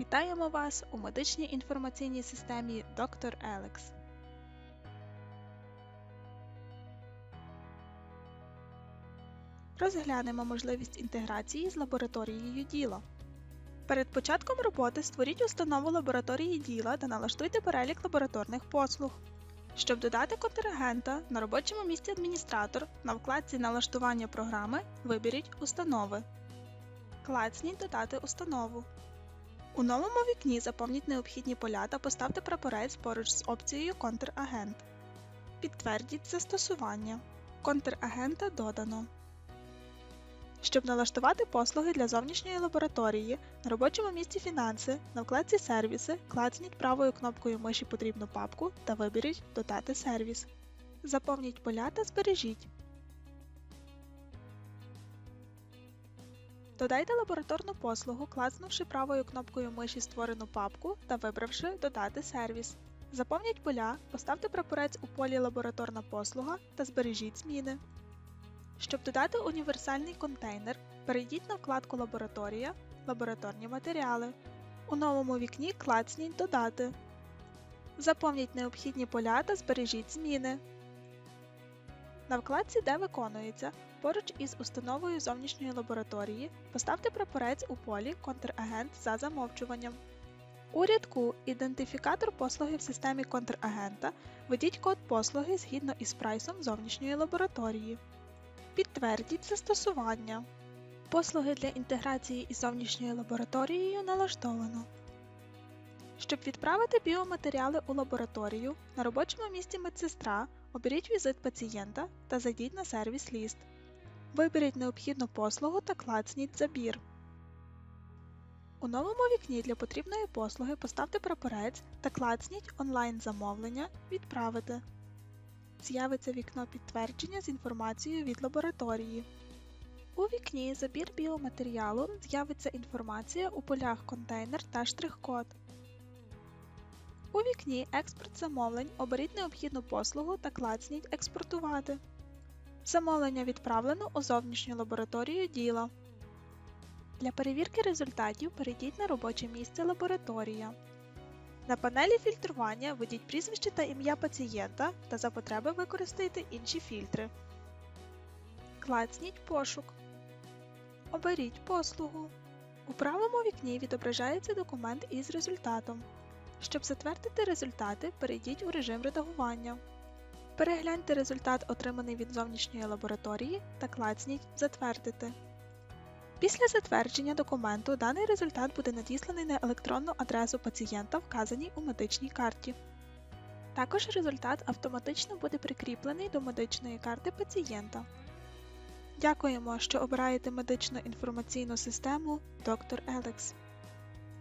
Вітаємо вас у медичній інформаційній системі Dr. Елекс. Розглянемо можливість інтеграції з лабораторією діла. Перед початком роботи створіть установу лабораторії діла та налаштуйте перелік лабораторних послуг. Щоб додати контрагента на робочому місці адміністратор на вкладці Налаштування програми виберіть Установи. Клацніть Додати установу. У новому вікні заповніть необхідні поля та поставте прапорець поруч з опцією Контрагент. Підтвердіть застосування. Контрагента додано. Щоб налаштувати послуги для зовнішньої лабораторії, на робочому місці Фінанси на вкладці Сервіси клацніть правою кнопкою миші потрібну папку та виберіть Додати сервіс. Заповніть поля та збережіть. Додайте лабораторну послугу, клацнувши правою кнопкою миші створену папку та вибравши Додати сервіс. Заповніть поля, поставте прапорець у полі Лабораторна послуга та збережіть зміни. Щоб додати універсальний контейнер, перейдіть на вкладку Лабораторія, Лабораторні матеріали. У новому вікні клацніть Додати. Заповніть необхідні поля та збережіть зміни. На вкладці Де виконується поруч із установою зовнішньої лабораторії поставте прапорець у полі Контрагент за замовчуванням. У рядку Ідентифікатор послуги в системі контрагента введіть код послуги згідно із прайсом зовнішньої лабораторії. Підтвердіть застосування. Послуги для інтеграції із зовнішньою лабораторією налаштовано. Щоб відправити біоматеріали у лабораторію, на робочому місці медсестра оберіть візит пацієнта та зайдіть на сервіс ліст. Виберіть необхідну послугу та клацніть Забір. У новому вікні для потрібної послуги поставте прапорець та клацніть Онлайн замовлення Відправити. З'явиться вікно підтвердження з інформацією від лабораторії. У вікні Забір біоматеріалу з'явиться інформація у полях Контейнер та штрих-код. У вікні Експорт замовлень оберіть необхідну послугу та клацніть Експортувати. Замовлення відправлено у зовнішню лабораторію діла. Для перевірки результатів перейдіть на робоче місце Лабораторія. На панелі фільтрування введіть прізвище та ім'я пацієнта та за потреби використайте інші фільтри. Клацніть Пошук. Оберіть послугу. У правому вікні відображається документ із результатом. Щоб затвердити результати, перейдіть у режим редагування. Перегляньте результат, отриманий від зовнішньої лабораторії, та клацніть Затвердити. Після затвердження документу даний результат буде надісланий на електронну адресу пацієнта, вказаній у медичній карті. Також результат автоматично буде прикріплений до медичної карти пацієнта. Дякуємо, що обираєте медичну інформаційну систему Dr. Alex.